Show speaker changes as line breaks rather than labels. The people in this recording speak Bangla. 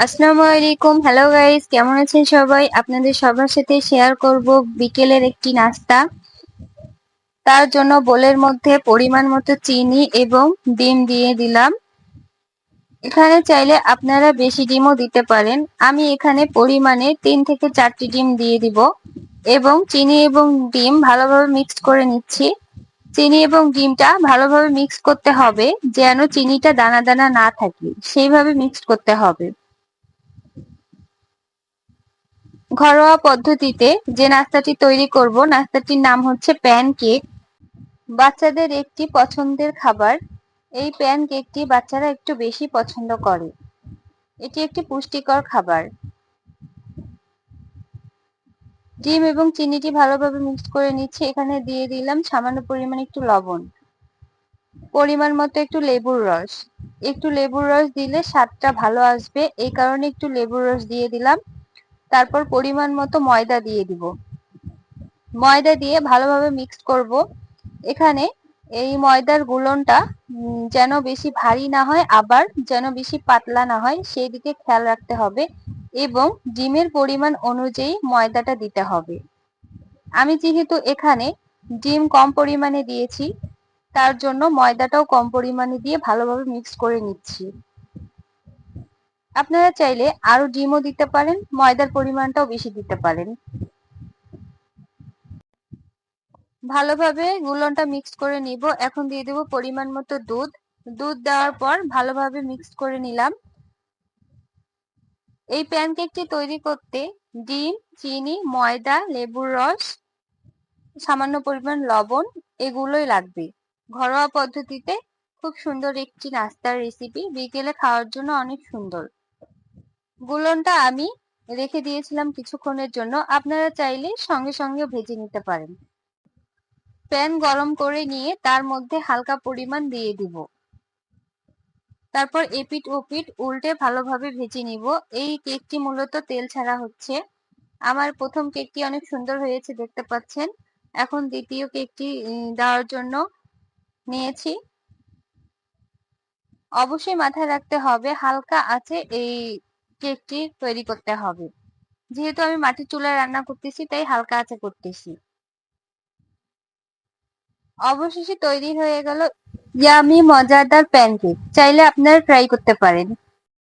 আসসালামু আলাইকুম। হ্যালো গাইস কেমন আছেন সবাই? আপনাদের সবার সাথে শেয়ার করব বিকেলের একটি নাস্তা। তার জন্য বোলের মধ্যে পরিমাণ মতো চিনি এবং ডিম দিয়ে দিলাম। এখানে চাইলে আপনারা বেশি ডিমও দিতে পারেন। আমি এখানে পরিমাণে তিন থেকে চারটি ডিম দিয়ে দিব এবং চিনি এবং ডিম ভালোভাবে মিক্স করে নিচ্ছি। চিনি এবং ডিমটা ভালোভাবে মিক্স করতে হবে যেন চিনিটা দানা দানা না থাকে। সেইভাবে মিক্স করতে হবে। ঘরোয়া পদ্ধতিতে যে নাস্তাটি তৈরি করব, নাস্তাটির নাম হচ্ছে প্যান কেক বাচ্চাদের একটি পছন্দের খাবার। এই প্যান কেকটি বাচ্চারা একটু বেশি পছন্দ করে। এটি একটি পুষ্টিকর খাবার। ডিম এবং চিনিটি ভালোভাবে মিক্স করে নিচ্ছে। এখানে দিয়ে দিলাম সামান্য পরিমাণ একটু লবণ। পরিমাণ মতো একটু লেবুর রস। একটু লেবুর রস দিলে স্বাদটা ভালো আসবে। এই কারণে একটু লেবুর রস দিয়ে দিলাম। তারপর পরিমাণ মতো ময়দা দিয়ে দিব। ময়দা দিয়ে ভালোভাবে মিক্স করব। এখানে এই ময়দার গুলনটা যেন বেশি ভারী না হয়, আবার যেন বেশি পাতলা না হয় সেই দিকে খেয়াল রাখতে হবে এবং ডিমের পরিমাণ অনুযায়ী ময়দাটা দিতে হবে। আমি যেহেতু এখানে ডিম কম পরিমাণে দিয়েছি, তার জন্য ময়দাটাও কম পরিমাণে দিয়ে ভালোভাবে মিক্স করে নিচ্ছি। আপনারা চাইলে আরও ডিমও দিতে পারেন, ময়দার পরিমাণটাও বেশি দিতে পারেন। ভালোভাবে গুলনটা মিক্স করে নিব। এখন দিয়ে দেব পরিমাণ মতো দুধ। দুধ দেওয়ার পর ভালোভাবে মিক্স করে নিলাম। এই প্যানকেকটি তৈরি করতে ডিম, চিনি, ময়দা, লেবুর রস, সামান্য পরিমাণ লবণ এগুলোই লাগবে। ঘরোয়া পদ্ধতিতে খুব সুন্দর একটি নাস্তার রেসিপি বিকেলে খাওয়ার জন্য অনেক সুন্দর। গুলনটা আমি রেখে দিয়েছিলাম কিছুক্ষণের জন্য। আপনারা চাইলে সঙ্গে সঙ্গে ভেজে নিতে পারেন। প্যান গরম করে নিয়ে তার মধ্যে হালকা পরিমাণ দিয়ে দিব। তারপর এপিট ওপিট উল্টে ভালোভাবে ভেজে নিব। এই কেকটি মূলত তেল ছাড়া হচ্ছে। আমার প্রথম কেকটি অনেক সুন্দর হয়েছে, দেখতে পাচ্ছেন। এখন দ্বিতীয় কেকটি দেওয়ার জন্য নিয়েছি। অবশ্যই মাথায় রাখতে হবে, হালকা আছে এই কেকটি তৈরি করতে হবে। যেহেতু আমি মাটির চুলায় রান্না করতেছি, তাই হালকা আছে করতেছি। অবশেষে তৈরি হয়ে গেল ইয়ামি মজাদার প্যানকেক চাইলে আপনারা ট্রাই করতে পারেন।